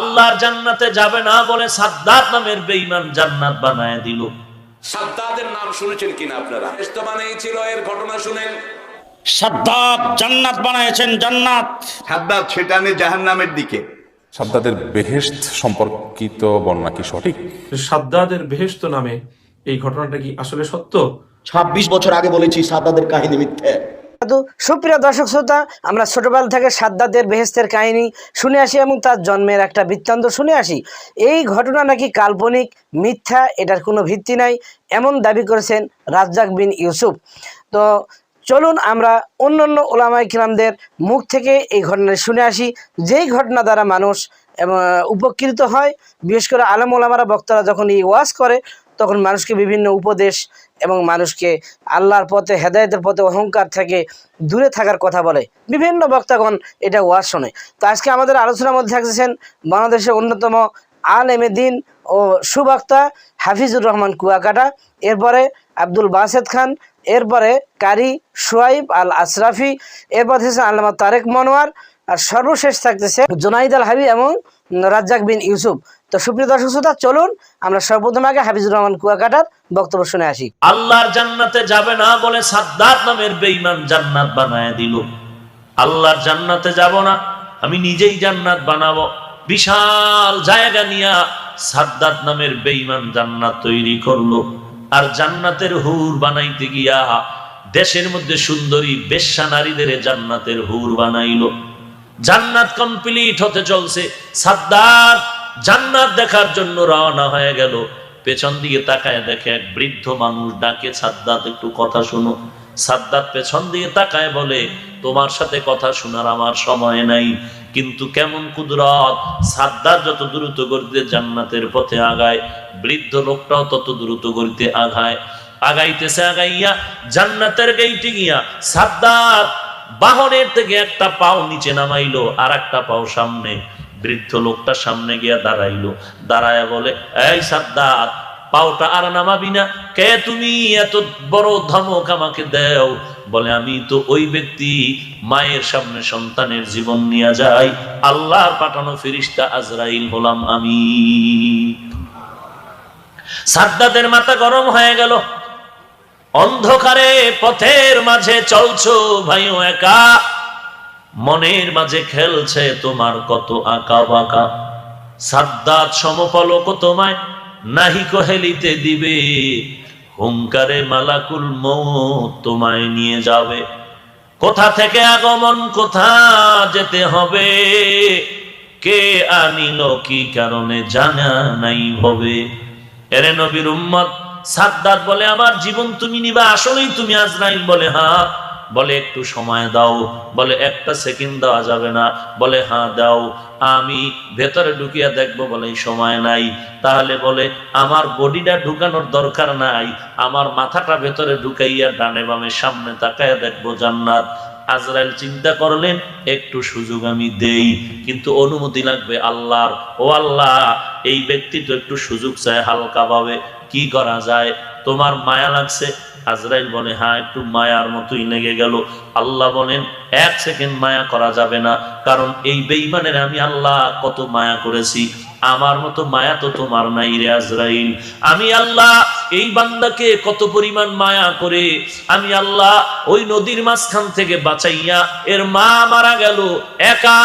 আল্লাহর জান্নাতে যাবে না বলে সাদ্দাত নামের বেঈমান জান্নাত বানায় দিল। সাদ্দাদের নাম শুনেছেন কিনা আপনারা? চেষ্টা বানিয়েছিল এর ঘটনা শুনেন। সাদ্দাত জান্নাত বানাইছেন জান্নাত। সাদ্দাত সেটানে জাহান্নামের দিকে। সাদ্দাদের বেহেশত সম্পর্কিত বর্ণনা কি সঠিক? সাদ্দাদের বেহেস্ত নামে এই ঘটনাটা কি আসলে সত্য? ছাব্বিশ বছর আগে বলেছি সাদাদের কাহিনী মিথ্যে। সুপ্রিয় দর্শক শ্রোতা, আমরা ছোটবেলা থেকে সাদ্দাদের বেহেস্তের কাহিনী শুনে আসি এবং তার জন্মের একটা বৃত্তান্ত শুনে আসি। এই ঘটনা নাকি কাল্পনিক, মিথ্যা, এটার কোনো ভিত্তি নাই, এমন দাবি করেছেন রাজ্জাক বিন ইউসুফ। তো চলুন আমরা অন্য অন্য ওলামাই কিরামদের মুখ থেকে এই ঘটনা শুনে আসি। যেই ঘটনা দ্বারা মানুষ উপকৃত হয়, বিশেষ করে আলম ওলামারা, বক্তারা যখন এই ওয়াজ করে, তখন মানুষকে বিভিন্ন উপদেশ এবং মানুষকে আল্লাহর পথে, হেদায়তের পথে, অহংকার থেকে দূরে থাকার কথা বলে। বিভিন্ন বক্তাগণ এটা ওয়াজ শোনে। তো আজকে আমাদের আলোচনার মধ্যে থাকছেন বাংলাদেশের অন্যতম আল এমেদিন ও সুবক্তা হাফিজুর রহমান কুয়াকাটা, এরপরে আব্দুল বাসেদ খান, এরপরে কারি সোয়াইব আল আশরাফি এরপর থাকছে আল্লামা তারেক মনোয়ার, আর সর্বশেষ থাকতেছে জোনাইদ আল হাবি এবং রাজ্জাক বিন ইউসুফ। তো সুপ্রিয় দর্শক শ্রোতা, চলুন আমরা সর্বপ্রথম আগে হাফিজুর রহমান কুয়াকাটার বক্তব্য শুনে আসি। আল্লাহর জান্নাতে যাবে না বলে সাদ্দাত নামের বেঈমান জান্নাত বানায় দিল। আল্লাহর জান্নাতে যাব না, আমি নিজেই জান্নাত বানাবো। বিশাল জায়গা নিয়া সাদ্দাত নামের বেঈমান জান্নাত তৈরি করল। আর জান্নাতের হুর বানাইতে গিয়া দেশের মধ্যে সুন্দরী বেশ্যা নারীদের জান্নাতের হুর বানাইলো। জান্নাত কমপ্লিট হতে চলছে। সাদ্দাত জান্নাত দেখার জন্য রওনা হয়ে গেল। পেছন দিকে তাকায় দেখে এক বৃদ্ধ মানুষ ডাকে, সাদ্দাত, একটু কথা শুনো। সাদ্দাত পেছন দিকে তাকায় বলে, তোমার সাথে কথা শোনার আমার সময় নাই। কিন্তু কেমন কুদরত। সাদ্দাত যত দ্রুত গতিতে জান্নাতের পথে আগায়, বৃদ্ধ লোকটাও তত দ্রুত গতিতে আগায়। আগাইতেছে আগাইয়া জান্নাতের গেইটে গিয়া সাদ্দাত বাহনের থেকে একটা পাও নিচে নামাইলো আর একটা পাও সামনে। বৃদ্ধ লোকটা সামনে গিয়া দাঁড়াইলো। দাঁড়ায় বলে, এই সাদ্দাত, পাওটা আর নামাবি না। কে তুমি? এত বড় ধমক আমাকে দেও। বলে, আমি তো ওই ব্যক্তি, মায়ের সামনে সন্তানের জীবন নিয়ে যাই। আল্লাহর পাঠানো ফিরিস্তা আজরাইল হলাম আমি। সাদ্দাদের মাথা গরম হয়ে গেল। অন্ধকারে পথের মাঝে চলছো ভাইও একা। মনের মাঝে খেলছে তোমার কত আঁকা বাঁকা। সাদ্দাত সমপলক তোমায় নাহি কহেলিতে দিবে। হুঙ্কারে মালাকুল তোমায় নিয়ে যাবে। কোথা থেকে আগমন, কোথা যেতে হবে? কে আনিল, কি কারণে জানা নাই হবে এরে নবীর উম্মত, সাদ্দাত বলে, আমার জীবন তুমি নিবা, আসলেই তুমি আজরাইল বলে হ্যাঁ বলে, একটু সময় দাও। বলে, একটা সেকেন্ড দেওয়া যাবে না। বলে হ্যাঁ দাও। আমি ভেতরে ঢুকিয়া দেখব, বলে সময় নাই। তাহলে বলে, আমার বডিটা ঢুকানোর দরকার নাই। আমার মাথাটা ভেতরে ঢুকাইয়া ডানে বামে সামনে তাকাইয়া দেখব, জান্নাত। আজরাইল চিন্তা করলেন, একটু সুযোগ আমি দেই। কিন্তু অনুমতি লাগবে আল্লাহর। ও আল্লাহ, এই ব্যক্তি তো একটু সুযোগ চায় হালকাভাবে কি করা যায়? তোমার মায়া লাগছে আজরাইল বলে হ্যাঁ একটু মায়ার মতোই লেগে গেল। আল্লাহ বলেন, এক সেকেন্ড মায়া করা যাবে না, কারণ এই বেইমানের আমি আল্লাহ কত মায়া করেছি। আমার মতো মায়া তো তোমার নাই রে আজরাইল। আমি আল্লাহ এই বান্দাকে কত পরিমাণ মায়া করে, আমি আল্লাহ ওই নদীর মাঝখান থেকে বাঁচাইয়া এর মা মারা গেল, একা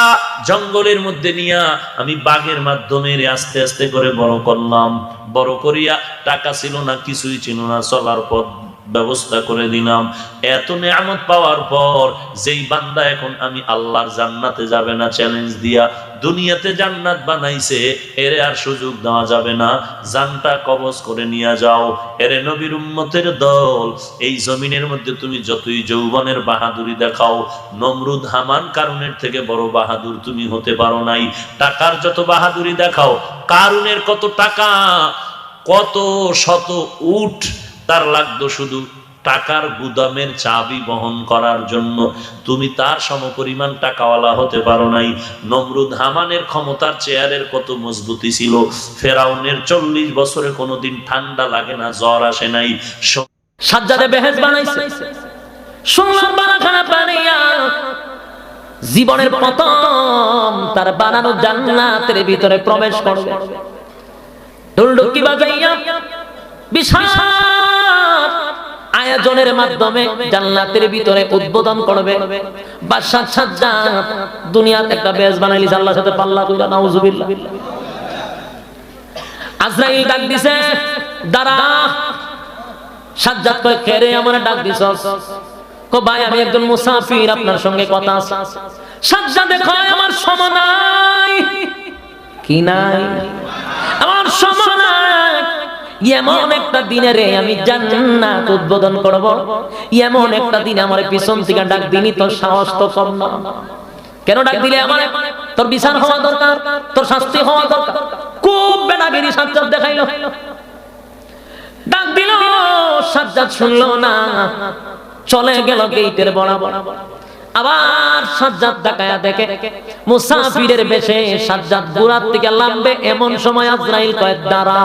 জঙ্গলের মধ্যে নিয়া আমি বাঘের মাধ্যমে আস্তে আস্তে করে বড় করলাম। বড় করিয়া টাকা ছিল না, কিছুই ছিল না, চলার পথ ব্যবস্থা করে দিলাম। এত নিয়ামত পাওয়ার পর যেই বান্দা এখন আমি আল্লাহর জান্নাতে যাবে না চ্যালেঞ্জ দিয়া দুনিয়াতে জান্নাত বানাইছে, এরে আর সুযোগ দেওয়া যাবে না। জানটা কবজ করে নিয়ে যাও। এরে নবীর উম্মতের দল, এই জমিনের মধ্যে তুমি যতই যৌবনের বাহাদুরি দেখাও, নমরুদ হামান কারণের থেকে বড় বাহাদুর তুমি হতে পারো নাই। টাকার যত বাহাদুরি দেখাও, কারুনের কত টাকা, কত শত উঠ তার লাগতো শুধু টাকার গুদামের চাবি বহন করার জন্য। তুমি তার সমপরিমাণ টাকাওয়ালা হতে পারো নাই। নমরুদ হামানের ক্ষমতার চেয়ারের কত মজবুতি ছিল। ফেরাউনের চল্লিশ বছরে কোনোদিন ঠান্ডা লাগে না, জ্বর আসে নাই। জীবনের প্রথম তার বানানো জান্নাতের ভিতরে প্রবেশ করবে। ঢুলঢুকি বাজাইয়া বিশাল আয়োজনের মাধ্যমে জান্নাতের ভিতরে উদ্বোধন করবে। বাদশাহ সাজ্জাদ দুনিয়াতে একটা বেশ বানাইলিস আল্লাহর সাথে পাল্লা কইরা নাউজুবিল্লাহ। আজরাইল ডাক দিছে, দাঁড়া সাজ্জাদ কয় খেরে আমার ডাক দিছস? কো, ভাই, আমি একজন মুসাফির, আপনার সঙ্গে কথা আছে। সাজ্জাদ কয়, আমার সময় নাই। কি নাই? আমার সময় এমন একটা দিনে রে আমি জান্নাত উদ্বোধন করব। এমন একটা দিন আমার পিছন থেকে ডাক দিনি তোর সাহস তো কম না। কেন ডাক দিলে আমার? তোর হওয়া দরকার, তোর শাস্তি হওয়া দরকার। খুব বেড়াগিরি সাজ্জাদ দেখাইলো। ডাক দিল, সাজ্জাদ শুনলো না, চলে গেল গেইটের বরাবর। আবার সাজ্জাদ ডাকায়া দেখে, মুসাফিরের বেশে সাজ্জাদ গুড়ার থেকে লাম্বে এমন সময় আজরাইল কয়, দাঁড়া।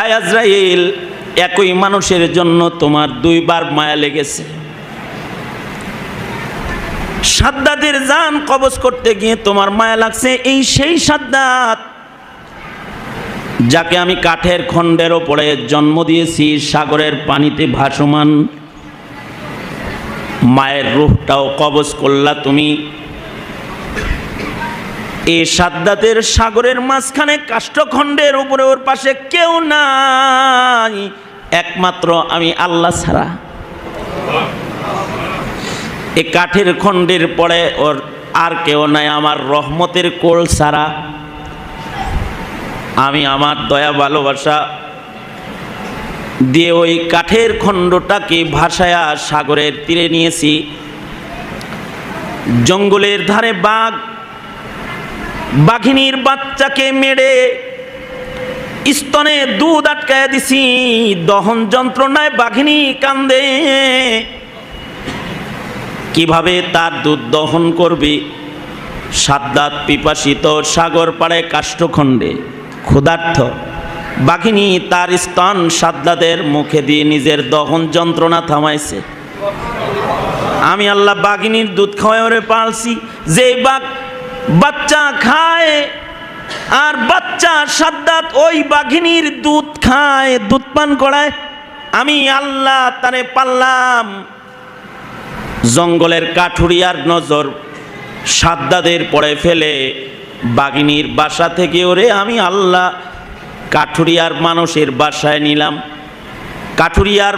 আয় আজরাইল, একই মানুষের জন্য তোমার দুইবার মায়া লেগেছে। সাদ্দাদের জান কবজ করতে গিয়ে তোমার মায়া লাগছে, এই সেই সাদ্দাত যাকে আমি কাঠের খণ্ডের ওপরে জন্ম দিয়েছি, সাগরের পানিতে ভাসমান মায়ের রূহটাও কবজ করলা তুমি। এই সাদ্দাতের সাগরের মাঝখানে কাষ্ঠখণ্ডের উপরে ওর পাশে কেউ নাই। একমাত্র আমি আল্লাহ ছাড়া। এ কাঠের খণ্ডের পরে ওর আর কেউ নাই, আমার রহমতের কোল ছাড়া। আমি আমার দয়া ভালোবাসা দিয়ে ওই কাঠের খণ্ডটাকে ভাসায়া সাগরের তীরে নিয়েছি। জঙ্গলের ধারে বাঘ, বাঘিনীর বাচ্চাকে মেরে স্তনে দুধ আটকায় দিছি। দহন যন্ত্রণায় বাঘিনী কান্দে। কীভাবে তার দুধ দহন করবি? সাদ্দাত পিপাসিত সাগর পাড়ে কাষ্ঠখণ্ডে। ক্ষুধার্থ বাঘিনী তার স্তন সাদ্দাদের মুখে দিয়ে নিজের দহন যন্ত্রণা থামাইছে। আমি আল্লাহ বাঘিনীর দুধ খাওয়ায় ওরে পালছি। যে বাঘ বাচ্চা খায় আর বাচ্চা সাদ্দাত ওই বাঘিনীর দুধ খায়, দুধ পান করায়। আমি আল্লাহ তারে পাল্লাম। জঙ্গলের কাঠুরিয়ার নজর সাদ্দাদের পড়ে ফেলে। বাঘিনীর বাসা থেকে ওরে আমি আল্লাহ কাঠুরিয়ার মানুষের বাসায় নিলাম। কাঠুরিয়ার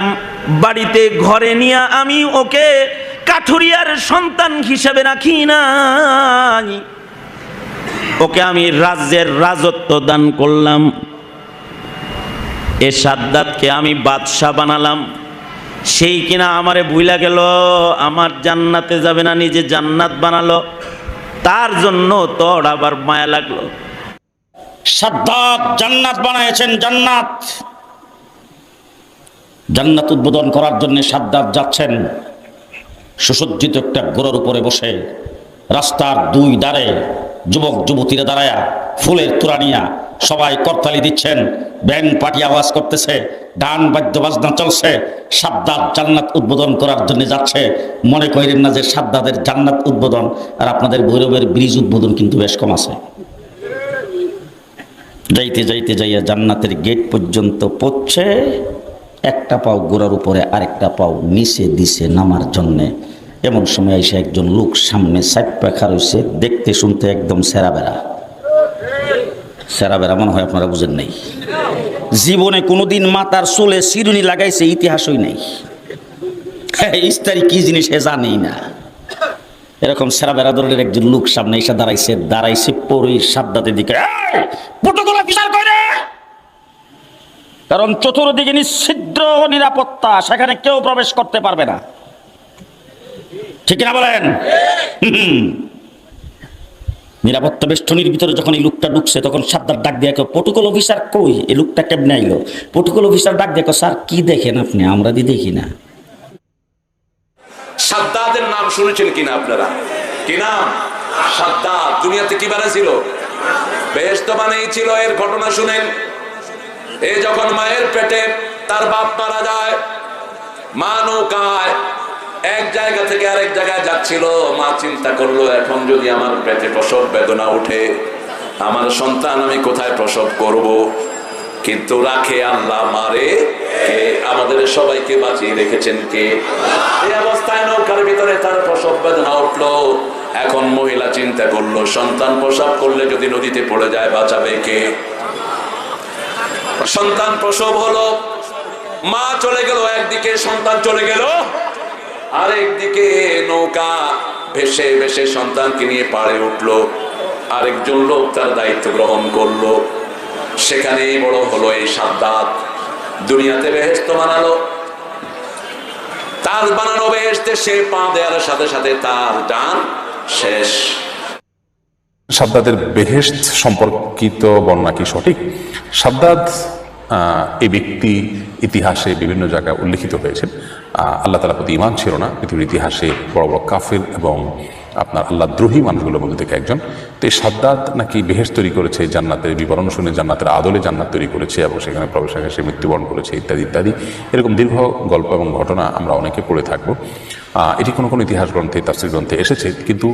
বাড়িতে ঘরে নিয়ে আমি ওকে কাঠুরিয়ার সন্তান হিসেবে রাখি নাই। ওকে আমি রাজ্যের রাজত্ব দান করলাম। এ সাদ্দাতকে আমি বাদশাহ বানালাম। সেই কিনা আমারে ভুইলা গেল, আমার জান্নাতে যাবে না, নিজে জান্নাত বানালো। তার জন্য তোর আবার মায়া লাগল। সাদ্দাত জান্নাত বানিয়েছেন জান্নাত। জান্নাত উদ্বোধন করার জন্য সাদ্দাত যাচ্ছেন। সুসজ্জিত একটা গোড়ার উপরে বসে রাস্তার দুই ধারে যুবক, যুবতীরা দাঁড়ায়া ফুলের তুরানিয়া সবাই করতালি দিচ্ছেন। ব্যান্ড পার্টি আওয়াজ করতেছে ডান বাদ্য বাজনা চলছে। সাদ্দাত জান্নাত উদ্বোধন করার জন্য যাচ্ছে। মনে করেন না যে সাদ্দাদের জান্নাত উদ্বোধন আর আপনাদের ভৈরবের ব্রিজ উদ্বোধন কিন্তু বেশ কম আছে। যাইতে যাইতে যাইয়া জান্নাতের গেট পর্যন্ত পড়ছে, একটা পাও গোড়ার উপরে আরেকটা পাও নিচে দিছে নামার জন্যে। এমন সময় এসে একজন লোক সামনে সাইড পাখা রয়েছে দেখতে শুনতে একদম সেরা বেড়া। সেরা বেড়া মনে হয় আপনারা বুঝেন নাই। জীবনে কোনোদিন মাতার চুলে চিরুনি লাগাইছে, ইতিহাসই নেই। ইস্তারি কি জিনিস এ জানেই না। এরকম সেরা বেড়া ধরনের একজন লোক সামনে এসে দাঁড়াইছে দাঁড়াইছে পরে সাদ্দাতের দিকে "এই, প্রটোকল অফিসার কই রে?" কারণ চতুর্দিকে নিশ্চিদ্র নিরাপত্তা, সেখানে কেউ প্রবেশ করতে পারবে না। ঠিক না বলেন? নিরাপত্তা বেষ্টনীর ভিতরে যখন এই লোকটা ঢুকছে, তখন সাদ্দার ডাক দিয়ে প্রটোকল অফিসার কই? এই লোকটা কেমনে আইলো? প্রটোকল অফিসার ডাক দেখো স্যার, কি দেখেন আপনি? আমরা দি দেখি না। সাদ্দাদের নাম শুনেছেন কিনা আপনারা? কি নাম? সাদ্দাদ। দুনিয়াতে কি বানাইছিল? বেহেস্ত বানিয়েছিল এর ঘটনা শুনেন। এ যখন মায়ের পেটে তার বাপ মারা যায়, মা নৌকায় এক জায়গা থেকে আরেক জায়গায় যাচ্ছিল। মা চিন্তা করল, এখন যদি আমার পেটে প্রসব বেদনা উঠে, আমার সন্তান আমি কোথায় প্রসব করব? কিন্তু রাখে আল্লাহ, মারে আমাদের সবাইকে বাঁচিয়ে রেখেছেন কে? এই অবস্থায় নৌকার ভিতরে তার প্রসব বেদনা উঠল। এখন মহিলা চিন্তা করল, সন্তান প্রসব করলে যদি নদীতে পড়ে যায়, বাঁচাবে কে? সন্তান প্রসব হলো। মা চলে গেল, একদিকে সন্তান চলে গেল, আরেকদিকে নৌকা ভেসে ভেসে সন্তানকে নিয়ে পাড়ে উঠল। আরেকজন লোক তার দায়িত্ব গ্রহণ করল। সেখানেই বড় হলো এই সাদ্দাত। দুনিয়াতে বেহেস্ত বানালো। তার বানানো বেহেস্তে সে পা দেওয়ার সাথে সাথে তার ডান শেষ। সাদ্দাদের বেহেশত সম্পর্কিত বর্ণনা কি সঠিক? সাদ্দাদ এই ব্যক্তি ইতিহাসে বিভিন্ন জায়গায় উল্লেখিত হয়েছেন আল্লাহ তালা প্রতি ইমান ছিল না। পৃথিবীর ইতিহাসে বড় বড় কাফির এবং আপনার আল্লাহ দ্রোহী মানুষগুলোর মধ্যে থেকে একজন। তো এই সাদ্দাত নাকি বেহেশ তৈরি করেছে, জান্নাতের বিবরণ শুনে জান্নাতের আদলে জান্নাত তৈরি করেছে এবং সেখানে প্রবেশাকে সে মৃত্যুবরণ করেছে, ইত্যাদি ইত্যাদি। এরকম দীর্ঘ গল্প এবং ঘটনা আমরা অনেকে পড়ে থাকব। এটি কোনো কোনো ইতিহাস গ্রন্থে, তাফসির গ্রন্থে এসেছে। কিন্তু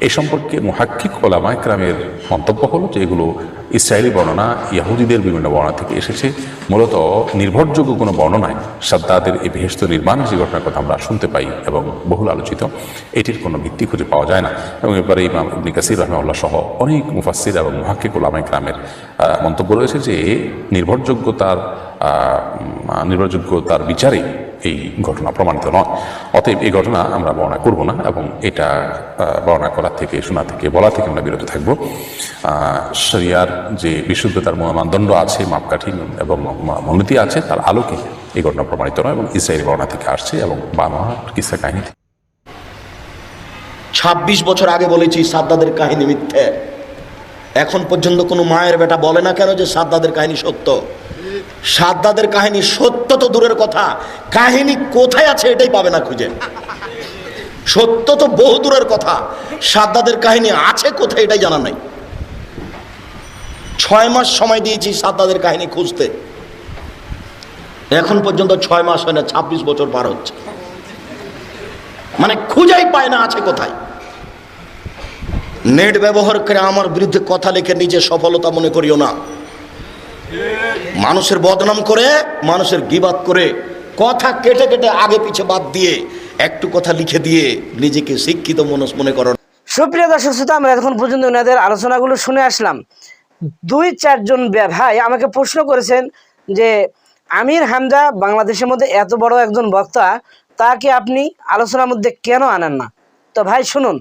এই সম্পর্কে মুহাক্কিক ওলামা একরামের মন্তব্য হলো যে এগুলো ইসরায়েলি বর্ণনা ইয়াহুদিদের বিভিন্ন বর্ণনা থেকে এসেছে। মূলত নির্ভরযোগ্য কোনো বর্ণনায় সাদ্দাদের এই বেহেস্ত নির্মাণ যে ঘটনার কথা আমরা শুনতে পাই এবং বহুল আলোচিত এটির কোনো ভিত্তি খুঁজে পাওয়া যায় না। এবং এবারে ইমাম ইবনি কাসির সহ অনেক মুফাসির এবং মুহাক্কিক ওলামা একরামের আহ, মন্তব্য রয়েছে যে নির্ভরযোগ্যতার নির্ভরযোগ্যতার বিচারে এই ঘটনা প্রমাণিত নয়। অতএব এই ঘটনা আমরা বর্ণনা করব না এবং এটা বর্ণনা করার থেকে, শোনা থেকে, বলা থেকে আমরা বিরত থাকব। শরিয়ার যে বিশুদ্ধতার মানদণ্ড আছে, মাপকাঠি এবং ম- মূলনীতি আছে, তার আলোকে এই ঘটনা প্রমাণিত নয় এবং ইসরায়েল বর্ণনা থেকে আসছে এবং বাংলা কিসা কাহিনী। থেকে ছাব্বিশ বছর আগে বলেছি সাদ্দাদের কাহিনী মিথ্যে। এখন পর্যন্ত কোনো মায়ের বেটা বলে না কেন যে সাদ্দাদের কাহিনী সত্য? সাদ্দাদের কাহিনী সত্য তো দূরের কথা। কাহিনী কোথায় আছে এটাই পাবে না খুঁজে। সত্য তো বহু দূরের কথা। সাদ্দাদের কাহিনী আছে কোথায় এটাই জানা নাই। ছয় মাস সময় দিয়েছি সাদ্দাদের কাহিনী খুঁজতে। এখন পর্যন্ত ছয় মাস হয় না, ছাব্বিশ বছর পার হচ্ছে। মানে খুঁজেই পায় না আছে কোথায়। নেট ব্যবহার করে আমার বিরুদ্ধে কথা লিখে নিজে সফলতা মনে করিও না। মানুষের বদনাম করে, মানুষের গিবাদ করে, কথা কেটে কেটে আগে পিছে বাদ দিয়ে, একটু কথা লিখে দিয়ে নিজেকে শিক্ষিত মানুষ মনে করো সুপ্রিয় দর্শক শ্রোতা, আমরা এখন পর্যন্ত ওনাদের আলোচনাগুলো শুনে আসলাম। দুই চারজন ভাই আমাকে প্রশ্ন করেছেন যে, আমির হামজা বাংলাদেশের মধ্যে এত বড় একজন বক্তা, তাকে আপনি আলোচনার মধ্যে কেন আনেন না? তো ভাই, শুনুন।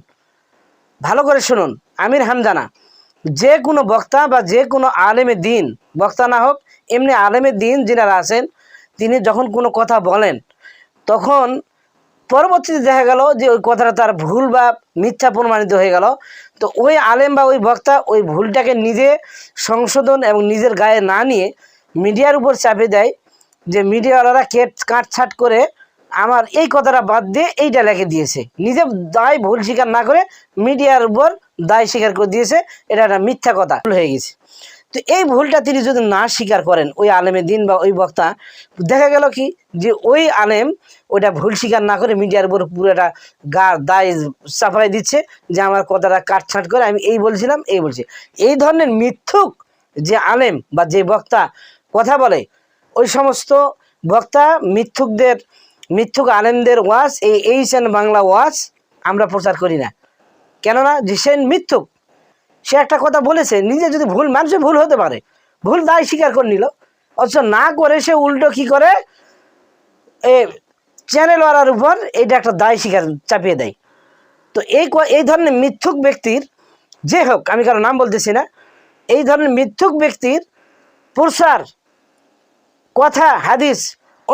ভালো করে শুনুন, আমির হামজা না যে কোনো বক্তা বা যে কোনো আলেমে দিন, বক্তা না হোক, এমনি আলেমে দিন যিনারা আছেন, তিনি যখন কোনো কথা বলেন, তখন পরবর্তীতে দেখা গেল যে ওই কথাটা তার ভুল বা মিথ্যা প্রমাণিত হয়ে গেল। তো ওই আলেম বা ওই বক্তা ওই ভুলটাকে নিজে সংশোধন এবং নিজের গায়ে না নিয়ে মিডিয়ার উপর চাপে দেয়, যে মিডিয়াওয়ালারা কেট, কাটছাট করে আমার এই কথাটা বাদ দিয়ে এইটা লেখে দিয়েছে। নিজে দায়, ভুল স্বীকার না করে মিডিয়ার উপর দায় স্বীকার করে দিয়েছে। এটা একটা মিথ্যা কথা, ভুল হয়ে গেছে। তো এই ভুলটা তিনি যদি না স্বীকার করেন, ওই আলেমের দিন বা ওই বক্তা, দেখা গেল কি যে ওই আলেম ওইটা ভুল স্বীকার না করে মিডিয়ার উপর পুরো একটা গা, দায় চাপাই দিচ্ছে যে আমার কথাটা কাটছাট করে আমি এই বলছিলাম, এই বলছি। এই ধরনের মিথ্যুক যে আলেম বা যে বক্তা কথা বলে, ওই সমস্ত বক্তা মিথ্যুকদের মিথ্যুক আলেমদের ওয়াজ, এই এইচ এন বাংলা ওয়াজ আমরা প্রচার করি না। কেননা যে মিথ্যুক। সে একটা কথা বলেছে, নিজে যদি ভুল মানুষের ভুল হতে পারে। ভুল দায় স্বীকার করে নিল। অথচ না করে সে উল্টো কি করে? এ চ্যানেল চ্যানেলওয়ালার উপর এটা একটা দায় স্বীকার চাপিয়ে দেয়। তো এই এই ধরনের মিথ্যুক ব্যক্তির, যে হোক, আমি কারও নাম বলতেছি না, এই ধরনের মিথ্যুক ব্যক্তির প্রসার কথা, হাদিস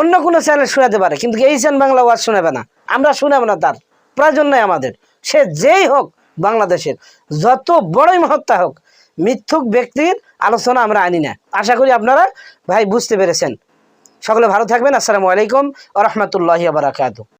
অন্য কোনো চ্যানেল শোনাতে পারে, কিন্তু এই চ্যান বাংলা ওয়াজ শোনাবে না। আমরা শোনাবো না তার, প্রয়োজন নয় আমাদের। সে যেই হোক বাংলাদেশের, যত বড়ই মহত্তা হোক, মিথ্যুক ব্যক্তির আলোচনা আমরা আনি না। আশা করি আপনারা ভাই বুঝতে পেরেছেন। সকলে ভালো থাকবেন। আসসালামু আলাইকুম আ রহমতুল্লাহ বারাকাতু